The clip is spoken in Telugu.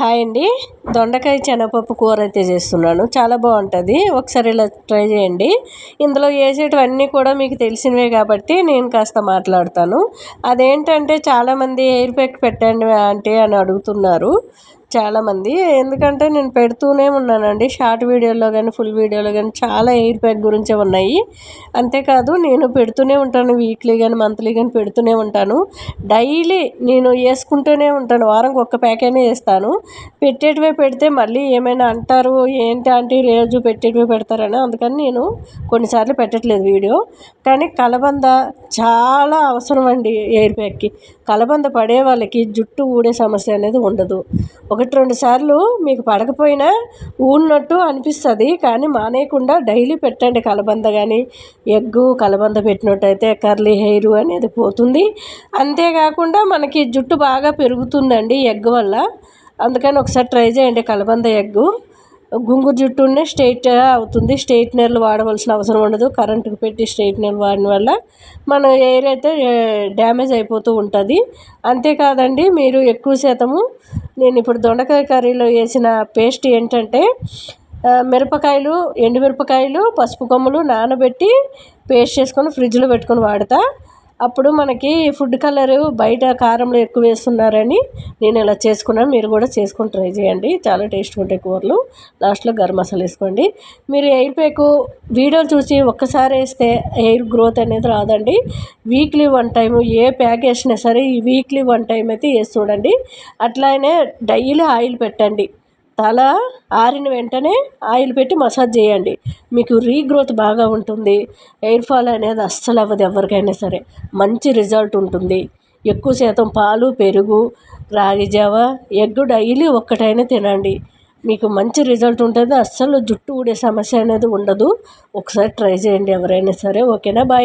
హాయ్ అండి. దొండకాయ శనగపప్పు కూర అయితే చేస్తున్నాను. చాలా బాగుంటుంది. ఒకసారి ఇలా ట్రై చేయండి. ఇందులో వేసేటివన్నీ కూడా మీకు తెలిసినవే కాబట్టి నేను కాస్త మాట్లాడతాను. అదేంటంటే చాలామంది ఎయిర్ ప్యాక్ పెట్టండి అంటే అని అడుగుతున్నారు. చాలామంది. ఎందుకంటే నేను పెడుతూనే ఉన్నానండి. షార్ట్ వీడియోలో కానీ ఫుల్ వీడియోలో కానీ చాలా ఎయిర్ ప్యాక్ గురించే ఉన్నాయి. అంతేకాదు నేను పెడుతూనే ఉంటాను. వీక్లీ కానీ మంత్లీ కానీ పెడుతూనే ఉంటాను. డైలీ నేను వేసుకుంటూనే ఉంటాను. వారంకి ఒక్క ప్యాక్ అయినా వేస్తాను. పెట్టేటివే పెడితే మళ్ళీ ఏమైనా అంటారు ఏంటి అంటే రోజు పెట్టేటివే పెడతారని అందుకని నేను కొన్నిసార్లు పెట్టట్లేదు వీడియో. కానీ కలబంద చాలా అవసరం అండి ఎయిర్ ప్యాక్కి. కలబంద పడే వాళ్ళకి జుట్టు ఊడే సమస్య అనేది ఉండదు. ఒక ఒకటి రెండు సార్లు మీకు పడకపోయినా ఊడినట్టు అనిపిస్తుంది కానీ మానేయకుండా డైలీ పెట్టండి కలబంద కానీ ఎగ్గు కలబంద పెట్టినట్టయితే కర్లీ హెయిర్ అనేది పోతుంది. అంతేకాకుండా మనకి జుట్టు బాగా పెరుగుతుందండి ఎగ్ వల్ల. అందుకని ఒకసారి ట్రై చేయండి కలబంద ఎగ్గు. గుంగురు జుట్టునే స్ట్రైట్ అవుతుంది. స్ట్రైట్నర్లు వాడవలసిన అవసరం ఉండదు. కరెంటుకు పెట్టి స్ట్రైట్నర్ వాడిన వల్ల మన ఎయిర్ అయితే డ్యామేజ్ అయిపోతూ ఉంటుంది. అంతేకాదండి మీరు ఎక్కువ శాతము నేను ఇప్పుడు దొండకాయ కర్రీలో వేసిన పేస్ట్ ఏంటంటే మిరపకాయలు ఎండుమిరపకాయలు పసుపు కొమ్ములు నానబెట్టి పేస్ట్ చేసుకొని ఫ్రిడ్జ్లో పెట్టుకొని వాడతా. అప్పుడు మనకి ఫుడ్ కలరు బయట కారంలో ఎక్కువ వేస్తున్నారని నేను ఇలా చేసుకున్నాను. మీరు కూడా చేసుకుని ట్రై చేయండి. చాలా టేస్ట్గా ఉంటాయి కూరలు. లాస్ట్లో గరం మసాలా వేసుకోండి. మీరు ఎయిర్ ప్యాక్ వీడియోలు చూసి ఒక్కసారి వేస్తే ఎయిర్ గ్రోత్ అనేది రాదండి. Weekly one time a pack వేసినా సరే ఈ వీక్లీ వన్ టైం అయితే వేసి చూడండి. అట్లానే డైలీ ఆయిల్ పెట్టండి. తల ఆరిన వెంటనే ఆయిల్ పెట్టి మసాజ్ చేయండి. మీకు రీగ్రోత్ బాగా ఉంటుంది. ఎయిర్ ఫాల్ అనేది అస్సలు అవ్వదు ఎవరికైనా సరే. మంచి రిజల్ట్ ఉంటుంది. ఎక్కువ శాతం పాలు పెరుగు రాగి జావ ఎగ్ డైలీ ఒక్కటైనా తినండి. మీకు మంచి రిజల్ట్ ఉంటుంది. అస్సలు జుట్టు ఊడే సమస్య అనేది ఉండదు. ఒకసారి ట్రై చేయండి ఎవరైనా సరే. ఓకేనా? బాయ్.